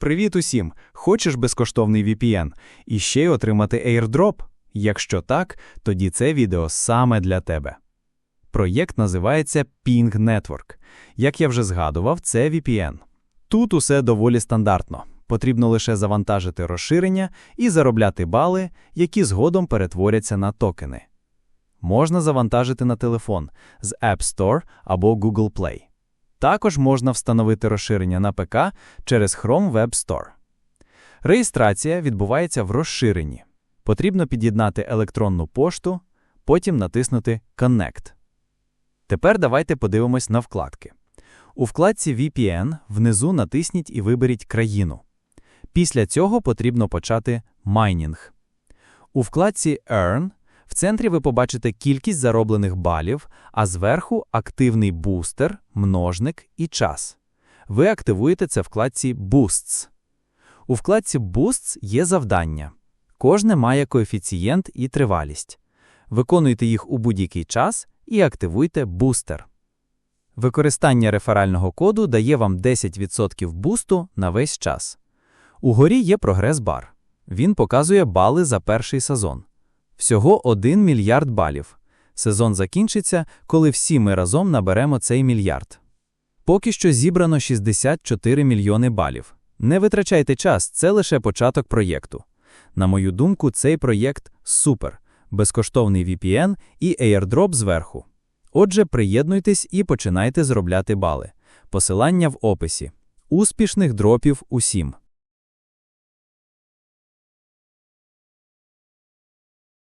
Привіт усім! Хочеш безкоштовний VPN і ще й отримати airdrop? Якщо так, тоді це відео саме для тебе. Проєкт називається Ping Network. Як я вже згадував, це VPN. Тут усе доволі стандартно. Потрібно лише завантажити розширення і заробляти бали, які згодом перетворяться на токени. Можна завантажити на телефон з App Store або Google Play. Також можна встановити розширення на ПК через Chrome Web Store. Реєстрація відбувається в розширенні. Потрібно під'єднати електронну пошту, потім натиснути Connect. Тепер давайте подивимось на вкладки. У вкладці VPN внизу натисніть і виберіть країну. Після цього потрібно почати майнінг. У вкладці Earn в центрі ви побачите кількість зароблених балів, а зверху активний бустер, множник і час. Ви активуєте це в вкладці Boosts. У вкладці Boosts є завдання. Кожне має коефіцієнт і тривалість. Виконуйте їх у будь-який час і активуйте бустер. Використання реферального коду дає вам 10% бусту на весь час. Угорі є прогрес-бар. Він показує бали за перший сезон. Всього 1 мільярд балів. Сезон закінчиться, коли всі ми разом наберемо цей мільярд. Поки що зібрано 64 мільйони балів. Не витрачайте час, це лише початок проєкту. На мою думку, цей проєкт супер, безкоштовний VPN і airdrop зверху. Отже, приєднуйтесь і починайте зробляти бали. Посилання в описі. Успішних дропів усім!